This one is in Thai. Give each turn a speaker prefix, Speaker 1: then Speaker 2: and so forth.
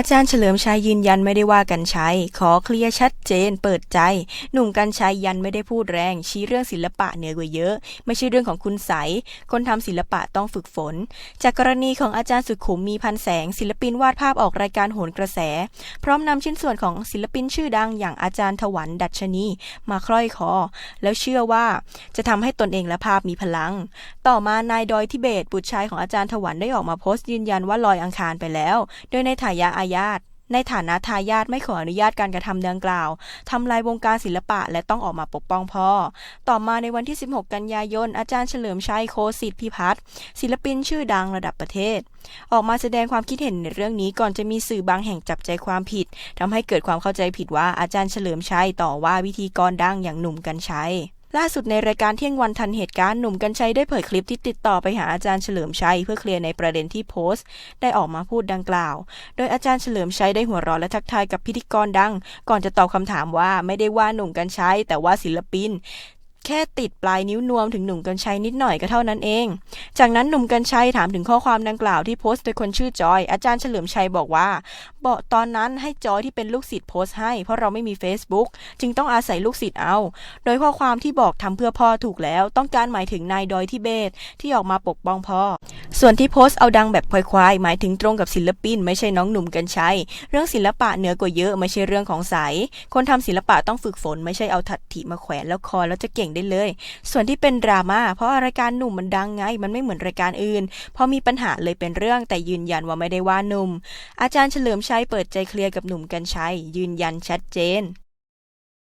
Speaker 1: อาจารย์เฉลิมชัยยืนยันไม่ได้ว่ากันชัยขอเคลียร์ชัดเจน เปิดใจ หนุ่มกันชัยยันไม่ได้พูดแรง ชี้เรื่องศิลปะเหนือกว่าเยอะ ไม่ใช่เรื่องของคุณใสยคนทำศิลปะต้องฝึกฝน จากกรณีของอาจารย์สุขุมมีพันแสง ศิลปินวาดภาพออกรายการโหนกระแส พร้อมนำชิ้นส่วนของศิลปินชื่อดังอย่างอาจารย์ถวันดัชนีมาคล้อยคอ แล้วเชื่อว่า จะทำให้ตนเองและภาพมีพลัง ต่อมานายดอยทิเบตบุตรชายของอาจารย์ถวันได้ออกมาโพสต์ยืนยันว่าลอยอังคารไปแล้ว โดยในฐายาอาญาตในฐานะทายาทไม่ขออนุญาตการกระทำดังกล่าวทำลายวงการศิลปะและต้องออกมาปกป้องพ่อ ต่อมาในวันที่ 16 กันยายน อาจารย์เฉลิมชัยโคสิทธิพิพัฒน์ศิลปินชื่อดังระดับประเทศ ออกมาแสดงความคิดเห็นในเรื่องนี้ก่อนจะมีสื่อบางแห่งจับใจความผิดทำให้เกิดความเข้าใจผิดว่าอาจารย์เฉลิมชัยต่อว่าวิธีกรดังอย่างหนุ่มกัญชัย ล่าสุดในรายการเที่ยงวันทันเหตุการณ์หนุ่มกัญชัยได้เผยคลิปที่ติดต่อไปหาอาจารย์เฉลิมชัย เพื่อเคลียร์ในประเด็นที่โพสต์ ได้ออกมาพูดดังกล่าว โดยอาจารย์เฉลิมชัยได้หัวเราะและทักทายกับพิธีกรดัง ก่อนจะตอบคำถามว่าไม่ได้ว่าหนุ่มกัญชัยแต่ว่าศิลปิน แค่ติดปลายนิ้วนวมถึงหนุ่มกัญชัยนิดหน่อยก็เท่านั้นเอง จากนั้นหนุ่มกัญชัยถามถึงข้อความดังกล่าวที่โพสต์โดยคนชื่อจอย อาจารย์เฉลิมชัยบอกว่าบอกตอนนั้นให้จอยที่เป็นลูกศิษย์โพสต์ให้ เพราะเราไม่มี Facebook จึงต้องอาศัยลูกศิษย์เอา โดยข้อความที่บอกทำเพื่อพ่อถูกแล้ว ต้องการหมายถึงนายดอยทิเบตที่ออกมาปกป้องพ่อ ส่วนที่โพสต์เอาดังแบบควายๆหมายถึงตรงกับศิลปิน ไม่ใช่น้องหนุ่มกัญชัยเรื่องศิลปะเหนือกว่าเยอะไม่ใช่เรื่องของใสคนทำศิลปะต้องฝึกฝน ไม่ใช่เอาถัดถิมาแขวนแล้วคอแล้วจะเก่งได้เลย ส่วนที่เป็นดราม่าเพราะรายการหนุ่มมันดังไง มันไม่เหมือนรายการอื่นพอมีปัญหาเลยเป็นเรื่องแต่ยืนยันว่าไม่ได้ว่าหนุ่ม อาจารย์เฉลิมชัยเปิดใจเคลียร์กับหนุ่มกัญชัยยืนยันชัดเจน